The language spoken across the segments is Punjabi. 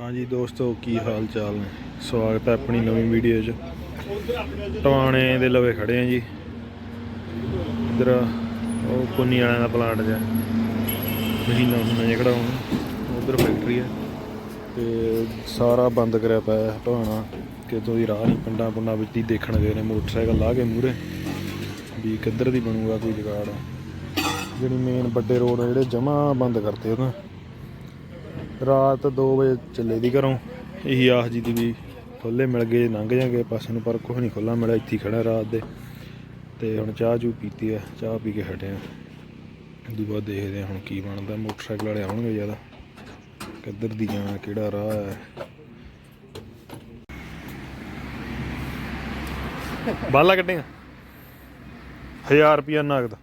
ਹਾਂਜੀ ਦੋਸਤੋ, ਕੀ ਹਾਲ ਚਾਲ ਨੇ? ਸਵਾਗਤ ਹੈ ਆਪਣੀ ਨਵੀਂ ਵੀਡੀਓ 'ਚ। ਟਵਾਣੇ ਦੇ ਲਵੇ ਖੜੇ ਆ ਜੀ। ਇਧਰ ਉਹ ਕੁੰਨੀ ਵਾਲਿਆਂ ਦਾ ਪਲਾਂਟ ਜਿਹਾ। ਮਸ਼ੀਨਾਂ ਮਸ਼ੀਨਾਂ ਜਿਹੜਾ ਹੁਣ ਉਧਰ ਫੈਕਟਰੀ ਹੈ ਤੇ ਸਾਰਾ ਬੰਦ ਕਰਿਆ ਪਿਆ ਹੈ ਟਵਾਣਾ। ਕਿਤੋਂ ਦੀ ਰਾਹ ਨਹੀਂ, ਪਿੰਡਾਂ ਪੁੰਡਾਂ ਵਿੱਚ ਦੀ ਦੇਖਣ ਗਏ ਨੇ। ਮੋਟਰਸਾਈਕਲ ਲਾ ਕੇ ਮੂਰੇ ਵੀ ਕਿੱਧਰ ਦੀ ਬਣੂਗਾ ਕੋਈ ਜੁਗਾੜ। ਜਿਹੜੀ ਮੇਨ ਵੱਡੇ ਰੋਡ ਜਿਹੜੇ ਜਮਾ ਬੰਦ ਕਰਤੇ ਉਹਨਾਂ। ਰਾਤ 2 ਵਜੇ ਚੱਲੇ ਦੀ ਘਰੋਂ। ਇਹੀ ਆਸ ਜੀ ਦੀ ਵੀ ਖੁੱਲੇ ਮਿਲ ਗਏ, ਲੰਘ ਜਾਗੇ ਪਾਸੇ ਨੂੰ, ਪਰ ਕੁਛ ਨਹੀਂ ਖੁੱਲਾ ਮਿਲਿਆ, ਇੱਥੇ ਖੜਾ ਰਾਤ ਦੇ। ਤੇ ਹੁਣ ਚਾਹ ਚੂ ਪੀਤੀ ਆ, ਚਾਹ ਪੀ ਕੇ ਹਟੇ ਆ। ਉਦੋਂ ਬਾਅਦ ਦੇਖਦੇ ਆ ਹੁਣ ਕੀ ਬਣਦਾ, ਮੋਟਰਸਾਈਕਲ ਵਾਲੇ ਆਉਣਗੇ ਜ਼ਿਆਦਾ। ਕਿੱਧਰ ਦੀ ਜਾਣਾ, ਕਿਹੜਾ ਰਾਹ ਹੈ ਬਾਲਾ ਕੱਢੇਗਾ 1000 ਰੁਪਿਆ ਨਗਦ।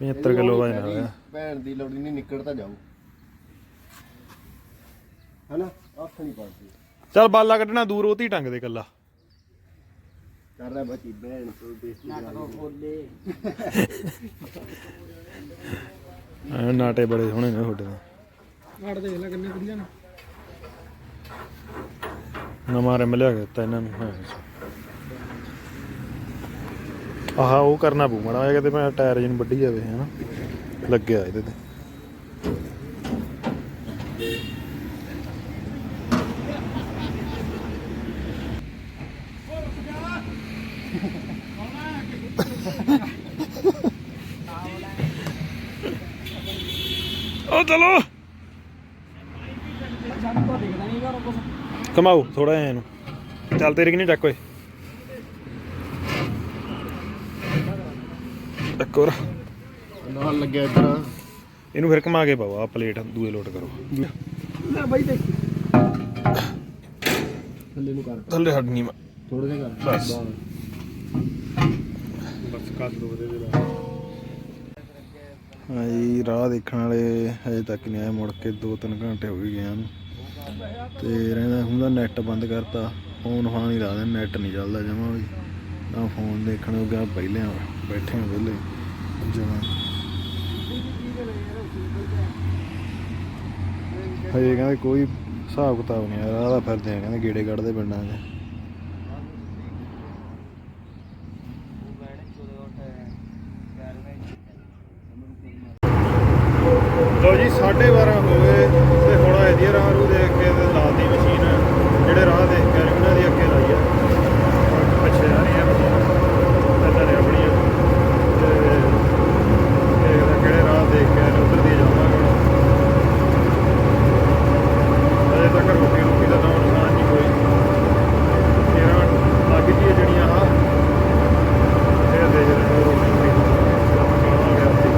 75 ਕਿਲੋ ਦਾ ਨਾਲ ਹੈ ਭੈਣ ਦੀ ਲੋੜੀ ਨਹੀਂ ਨਿਕਲ ਤਾਂ ਜਾਊ। ਹਨਾ? ਹੱਥ ਨਹੀਂ ਪੜਦੀ। ਚੱਲ ਬਾਲਾ ਕੱਢਣਾ ਦੂਰ ਉਹ ਤੀ ਟੰਗ ਦੇ ਕੱਲਾ। ਕਰ ਰਿਹਾ ਬੱਚੀ ਭੈਣ ਤੋਂ ਖੋਲੇ। ਐ ਨਾਟੇ ਬੜੇ ਸੋਹਣੇ ਨੇ ਤੁਹਾਡੇ ਤਾਂ। ਆੜ ਦੇਖ ਲੈ ਕਿੰਨੇ ਵਧੀਆ ਨੇ। ਨਵਾਂ ਰਿਮ ਲਿਆ ਕੇ ਦਿੱਤਾ ਇਹਨਾਂ ਨੂੰ। ਹਾਂ। ਆਹ ਉਹ ਕਰਨਾ ਪਊ ਮੜਾ ਜਿਹਾ ਕਿਤੇ ਮੈਂ ਟਾਇਰ ਜਿਹਨੂੰ ਵੱਢੀ ਜਾਵੇ ਹਨਾ। ਲੱਗਿਆ ਇਹਦੇ ਤੇ। ਉਹ ਚਲੋ। ਕਮਾਓ ਥੋੜਾ ਇਹਨੂੰ। ਚੱਲ ਤੇਰੀ ਕਿ ਨਹੀਂ ਚੱਕ ਓਏ। ਚੱਕ ਹੋਰ ਨਾਲ ਲੱਗਿਆ ਇੱਧਰ। ਇਹਨੂੰ ਫਿਰ ਕਮਾ ਕੇ ਪਾਓ ਆ ਪਲੇਟ ਦੂਏ ਲੋਟ ਕਰੋ। ਲੈ ਬਾਈ ਦੇਖ। ਥੱਲੇ ਨੂੰ ਕਰ। ਥੱਲੇ ਹਟਣੀ ਮੈਂ। ਥੋੜਾ ਜਿਹਾ ਕਰ। ਬਸ। ਬਸ ਕੱਟ ਦੋ ਉਹਦੇ ਦੇ ਹਾਂਜੀ ਰਾਹ ਦੇਖਣ ਵਾਲੇ ਹਜੇ ਤੱਕ ਨਹੀਂ ਆਏ ਮੁੜ ਕੇ 2-3 ਘੰਟੇ ਹੋ ਗਏ ਗਿਆ ਨੂੰ ਤੇ ਰਹਿੰਦਾ ਹੁੰਦਾ ਨੈਟ ਬੰਦ ਕਰਤਾ। ਫੋਨ ਫਾਨ ਹੀ ਲਾ ਦੇ ਨੈਟ ਨਹੀਂ ਚੱਲਦਾ ਜਮਾ ਵੀ। ਨਾ ਫੋਨ ਦੇਖਣ ਨੂੰ ਗਿਆ ਪਹਿਲੇ ਆ, ਬੈਠੇ ਆ ਵਿਹਲੇ। ਜਮਾ ਹਜੇ ਕਹਿੰਦੇ ਕੋਈ ਹਿਸਾਬ ਕਿਤਾਬ ਨਹੀਂ ਆ ਰਾਹ ਦਾ ਫਿਰਦੇ ਆ, ਕਹਿੰਦੇ ਗੇੜੇ ਕੱਢਦੇ ਪਿੰਡਾਂ 'ਚ। ਲੋ ਜੀ 12:30 ਹੋ ਗਏ ਤੇ ਹੁਣ ਇਹਦੀ ਰਾਹ ਰੂ ਦੇਖ ਕੇ ਤੇ ਲਾਤੀ ਮਸ਼ੀਨ ਜਿਹੜੇ ਰਾਹ ਦੇਖ ਕੇ ਆਏ ਉਹਨਾਂ ਦੀ ਅੱਗੇ ਲਾਈ ਆ ਪਿੱਛੇ ਆ ਰਹੀ ਆ ਮਸ਼ੀਨ ਇੱਧਰ ਨੇ ਆਪਣੀਆਂ ਤੇ ਦੇਖਦਾ ਕਿਹੜੇ ਰਾਹ ਦੇਖ ਕੇ ਆਏ ਨੇ ਉੱਧਰ ਦੀ ਜਾਵਾਂਗੇ ਅਜੇ ਤੱਕ ਰੋਟੀ ਰੋਟੀ ਦਾ ਨਾਮ ਨਿਸ਼ਾਨ ਨਹੀਂ ਕੋਈ ਕਿਹੜਾ ਲੱਗ ਜੀ ਜਿਹੜੀਆਂ ਆ ਇਹ ਦੇਖਦੇ ਨੇ ਰੋਟੀ ਖਾਵਾਂਗੇ ਆਪਣੀ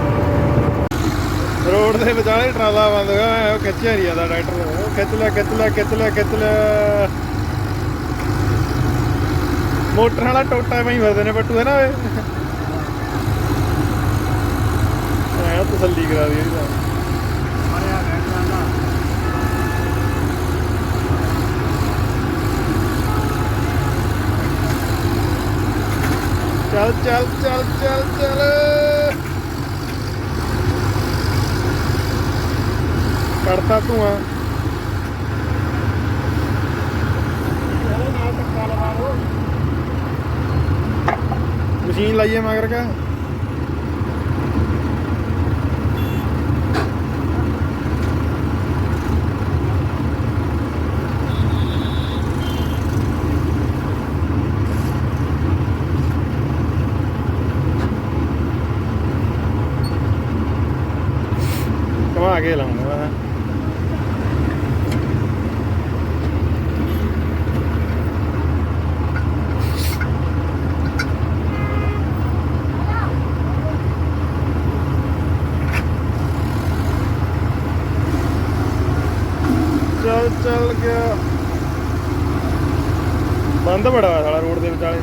ਰੋਡ ਦੇ ਵਿਚਾਲੇ ਟਰਾਲਾ ਬੰਦ ਹੋ ਗਿਆ ਉਹ ਖਿੱਚਿਆ ਨਹੀਂ ਜਾਂਦਾ ਟਰੈਕਟਰ ਉਹ ਖਿੱਚ ਲਿਆ ਖਿੱਚ ਲਿਆ ਖਿੱਚ ਲਿਆ ਖਿੱਚ ਲਿਆ ਮੋਟਰ ਵਾਲਾ ਟੋਟਾ ਪਈ ਫਿਰਦੇ ਨੇ ਬੱਟੂ, ਹੈ ਨਾ ਓਏ ਤਸੱਲੀ ਕਰਾ ਦੀ ਇਹਦੀ। ਚੱਲ ਚੱਲ ਚੱਲ ਚੱਲ ਚੱਲ। ਕੱਢਤਾ ਧੂਆਂ ਮਸ਼ੀਨ ਲਾਈਏ ਮਗਰ ਕਾ ਕਮਾ ਕੇ ਬੰਦ ਬੜਾ ਹੋਇਆ ਸਾਲਾ ਰੋਡ ਦੇ ਵਿਚਾਲੇ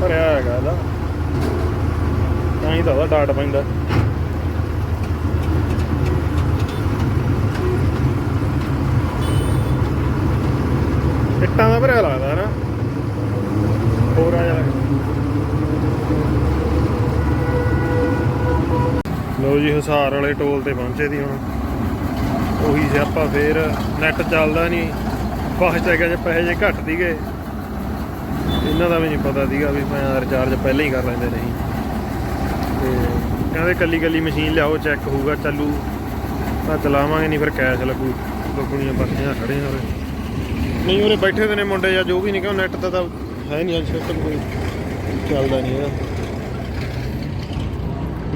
ਭਰਿਆ ਹੈਗਾ ਇਹਦਾ। ਤਾਂ ਹੀ ਤਾਂ ਉਹਦਾ ਡਾਟ ਪੈਂਦਾ। ਇੱਟਾਂ ਦਾ ਭਰਿਆ ਲੱਗਦਾ ਨਾ। ਹੋਰ ਆ ਜਾ। ਲੋ ਜੀ ਹਿਸਾਰ ਵਾਲੇ ਟੋਲ ਤੇ ਪਹੁੰਚੇ ਦੀ ਹੁਣ। ਉਹੀ ਸਿਆਪਾ ਫੇਰ ਨੈਟ ਚੱਲਦਾ ਨਹੀਂ ਫਾਸਟੈਗਾਂ 'ਚ ਪੈਸੇ ਜੇ ਘੱਟ ਦੀਗੇ ਇਹਨਾਂ ਦਾ ਵੀ ਨਹੀਂ ਪਤਾ ਸੀਗਾ ਵੀ ਮੈਂ ਰਿਚਾਰਜ ਪਹਿਲਾਂ ਹੀ ਕਰ ਲੈਂਦੇ ਨਹੀਂ ਤੇ ਕਹਿੰਦੇ ਕੱਲੀ ਕੱਲੀ ਮਸ਼ੀਨ ਲਿਆਓ ਚੈੱਕ ਹੋਊਗਾ, ਚੱਲੂ। ਤਾਂ ਚਲਾਵਾਂਗੇ ਨਹੀਂ ਫਿਰ ਕੈਸ਼ ਲੱਗੂ। ਲੱਗਣੀਆਂ ਬੱਤੀਆਂ ਖੜੇ ਆ ਨਹੀਂ, ਉਰੇ ਬੈਠੇ ਦੇ ਨੇ ਮੁੰਡੇ ਜਾਂ ਜੋ ਵੀ ਨਹੀਂ ਕਿ ਨੈਟ ਤਾਂ ਹੈ ਨਹੀਂ ਅੱਜ ਸਿਸਟਮ ਕੋਈ। ਚੱਲਦਾ ਨਹੀਂ ਇਹਦਾ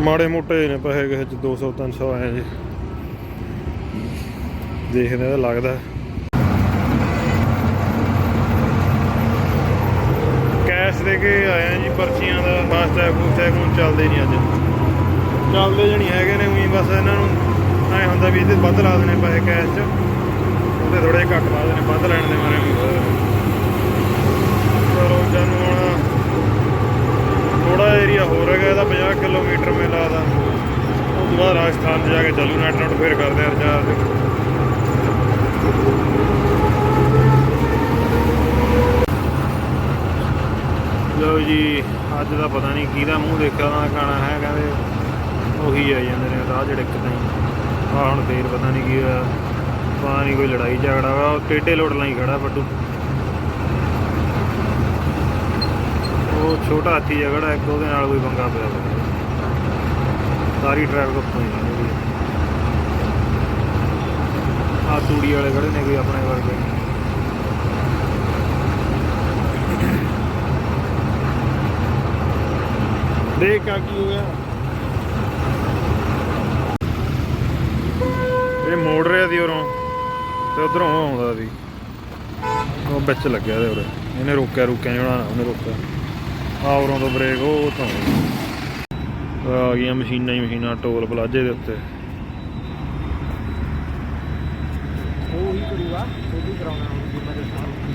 ਮਾੜੇ ਮੋਟੇ ਨੇ ਪੈਸੇ, ਕਿਸੇ ਚ 200 300 ਆਏ ਜੀ ਦੇਖਦੇ ਤਾਂ ਲੱਗਦਾ। ਕੈਸ਼ ਦੇ ਕੇ ਆਇਆ ਜੀ ਪਰਚੀਆਂ ਦਾ ਫਾਸਟੈਗ ਫੂਸਟੈਗ ਨੂੰ ਚੱਲਦੇ ਨਹੀਂ ਅੱਜ। ਚੱਲਦੇ ਜਣੀ ਹੈਗੇ ਨੇ, ਉਹੀ ਬਸ ਇਹਨਾਂ ਨੂੰ ਐ ਹੁੰਦਾ ਵੀ ਇਹਦੇ ਵੱਧ ਲਾ ਦੇਣੇ ਪੈਸੇ ਕੈਸ਼ 'ਚ। ਉਹਦੇ ਥੋੜੇ ਘੱਟ ਲਾ ਦੇਣੇ, ਵੱਧ ਲੈਣ ਦੇ ਮਾਰੇ ਵੀ ਚਲੋ ਜਾਨੂੰ ਹੁਣ ਥੋੜਾ ਏਰੀਆ ਹੋਰ ਹੈਗਾ, ਇਹਦਾ 50 ਕਿਲੋਮੀਟਰ ਮੇ ਲਾਦਾ। ਉਸ ਤੋਂ ਬਾਅਦ ਰਾਜਸਥਾਨ 'ਚ ਜਾ ਕੇ ਚੱਲੂ, ਨੈਟ ਨੋਟ ਫੇਰ ਕਰਦੇ ਆ ਰਿਚਾਰਜ ਲਓ ਜੀ, ਅੱਜ ਦਾ ਪਤਾ ਨਹੀਂ ਕਿਹਦਾ ਮੂੰਹ ਦੇਖਿਆ ਨਾ ਖਾਣਾ ਹੈ, ਕਹਿੰਦੇ ਉਹੀ ਆ ਜਾਂਦੇ ਨੇ, ਰਾਹ ਜਿਹੜੇ ਕਿਤੇ ਆ ਹੁਣ ਫੇਰ ਪਤਾ ਨਹੀਂ ਕੀ ਹੋਇਆ, ਪਤਾ ਨਹੀਂ ਕੋਈ ਲੜਾਈ ਝਗੜਾ ਵਾ, ਉਹ ਟੇਡੇ ਲੋਟ ਲਾਈ ਖੜਾ ਪੱਟੂ। ਉਹ ਛੋਟਾ ਹਾਥੀ ਆ ਖੜਾ, ਇੱਕ ਉਹਦੇ ਨਾਲ ਕੋਈ ਪੰਗਾ ਪਿਆ ਸਾਰੀ ਟ੍ਰੈਫਿਕ ਉੱਤੋਂ ਹੀ ਲੰਘਦੀ ਆ ਤੂੜੀ ਵਾਲੇ ਖੜੇ ਨੇ ਕੋਈ ਆਪਣੇ ਵਰਗੇ। ਦੇਖ ਕਾ ਕੀ ਹੋ ਗਿਆ ਇਹ ਮੋੜ ਰਿਹਾ ਸੀ ਉਰੋਂ, ਤੇ ਉਧਰੋਂ ਆਉਂਦਾ ਸੀ। ਉਹ ਵਿੱਚ ਲੱਗਿਆ ਤੇ ਉਰੇ। ਇਹਨੇ ਰੋਕਿਆ, ਰੁਕਿਆ ਨਹੀਂ ਹੋਣਾ, ਉਹਨੇ ਰੋਕਿਆ। ਆ ਉਰੋਂ ਤੋਂ ਬ੍ਰੇਕ, ਉਹ ਤੋਂ ਆ ਗਈਆਂ ਮਸ਼ੀਨਾਂ ਹੀ ਮਸ਼ੀਨਾਂ, ਟੋਲ ਪਲਾਜੇ ਦੇ ਉੱਤੇ। ਉਹ ਹੀ ਕਰੂਗਾ ਉਹ ਵੀ ਕਰਾਉਣਾ ਹੁਣ ਜਿੰਨਾ ਦੇ ਸਾਹ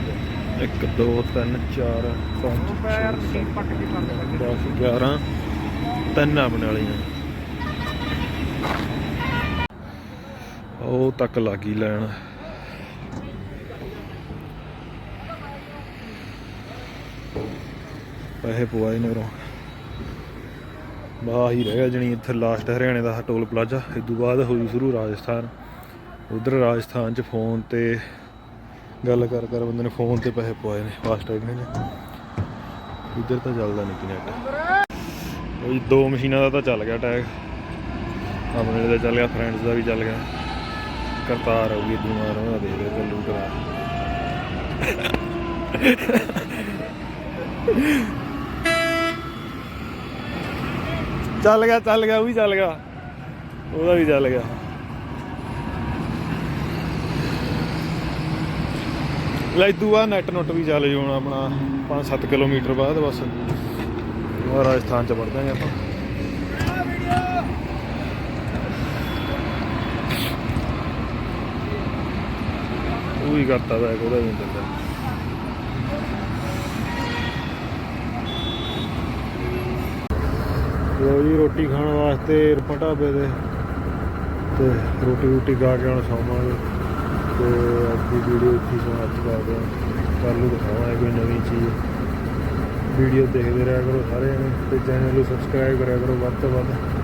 1 2 3 4 5 ਪੈਰ ਮਸ਼ੀਨ ਪੱਟ ਕੇ ਕਰ ਦੇ 10 11 ਤਿੰਨ ਆਪਣੇ ਵਾਲੀਆਂ ਉਹ ਤੱਕ ਲੱਗੀ ਲੈਣ। ਪੈਸੇ ਪਵਾਏ ਨੇ ਉਰੋਂ। ਬਾਹ ਹੀ ਰਹਿ ਗਿਆ ਜਣੀ ਇੱਥੇ ਲਾਸਟ ਹਰਿਆਣੇ ਦਾ ਟੋਲ ਪਲਾਜ਼ਾ। ਇਸ ਤੋਂ ਬਾਅਦ ਹੋਈ ਸ਼ੁਰੂ ਰਾਜਸਥਾਨ। ਉਧਰ ਰਾਜਸਥਾਨ ਚ ਫੋਨ ਤੇ ਗੱਲ ਕਰ ਕਰ ਬੰਦੇ ਨੇ ਫੋਨ ਤੇ ਪੈਸੇ ਪਵਾਏ ਨੇ ਫਾਸਟ ਟੈਗ ਨੇ ਇੱਧਰ ਤਾਂ ਚੱਲਦਾ ਨਹੀਂ ਨੈਟ ਉਹ ਦੋ ਮਸ਼ੀਨਾਂ ਦਾ ਤਾਂ ਚੱਲ ਗਿਆ ਟੈਗ ਆਪਣੇ ਦਾ ਚੱਲ ਗਿਆ ਫਰੈਂਡਸ ਦਾ ਵੀ ਚੱਲ ਗਿਆ। ਕਰਤਾਰ ਆਉਗੀ ਬਿਮਾਰ ਉਹਦਾ ਦੇ ਦੇ ਚੱਲੂ ਕਰਾ। ਚੱਲ ਗਿਆ ਚੱਲ ਗਿਆ, ਉਹ ਵੀ ਚੱਲ ਗਿਆ। ਉਹਦਾ ਵੀ ਚੱਲ ਗਿਆ। ਲੈ ਦੂਆ ਨੈਟ ਨੁੱਟ ਵੀ ਚੱਲ ਜਾਣਾ ਆਪਣਾ 5-7 ਕਿਲੋਮੀਟਰ ਬਾਅਦ ਬਸ। ਰਾਜਸਥਾਨ ਚ ਵੜ ਜਾਾਂਗੇ ਆਪਾਂ। ਉਹ ਵੀ ਕਰਤਾ ਬੈਗ ਉਹਦਾ ਵੀ ਚੱਲਦਾ ਲੋ ਜੀ, ਰੋਟੀ ਖਾਣ ਵਾਸਤੇ ਰਪਾ ਢਾਬੇ ਦੇ ਤੇ ਰੋਟੀ ਰੋਟੀ ਖਾ ਕੇ ਹੁਣ ਸੌਵਾਂਗੇ। ਤੇ ਅੱਜ ਦੀ ਵੀਡੀਓ ਇੱਥੇ ਸਮਾਪਤ ਕਰਦੇ ਹਾਂ। ਕੱਲ ਨੂੰ ਦਿਖਾਵਾਂਗੇ ਕੋਈ ਨਵੀਂ ਚੀਜ਼। ਵੀਡੀਓ ਦੇਖਦੇ ਰਿਹਾ ਕਰੋ ਸਾਰੇ ਜਣੇ ਤੇ ਚੈਨਲ ਨੂੰ ਸਬਸਕ੍ਰਾਈਬ ਕਰਿਆ ਕਰੋ ਵੱਧ ਤੋਂ ਵੱਧ।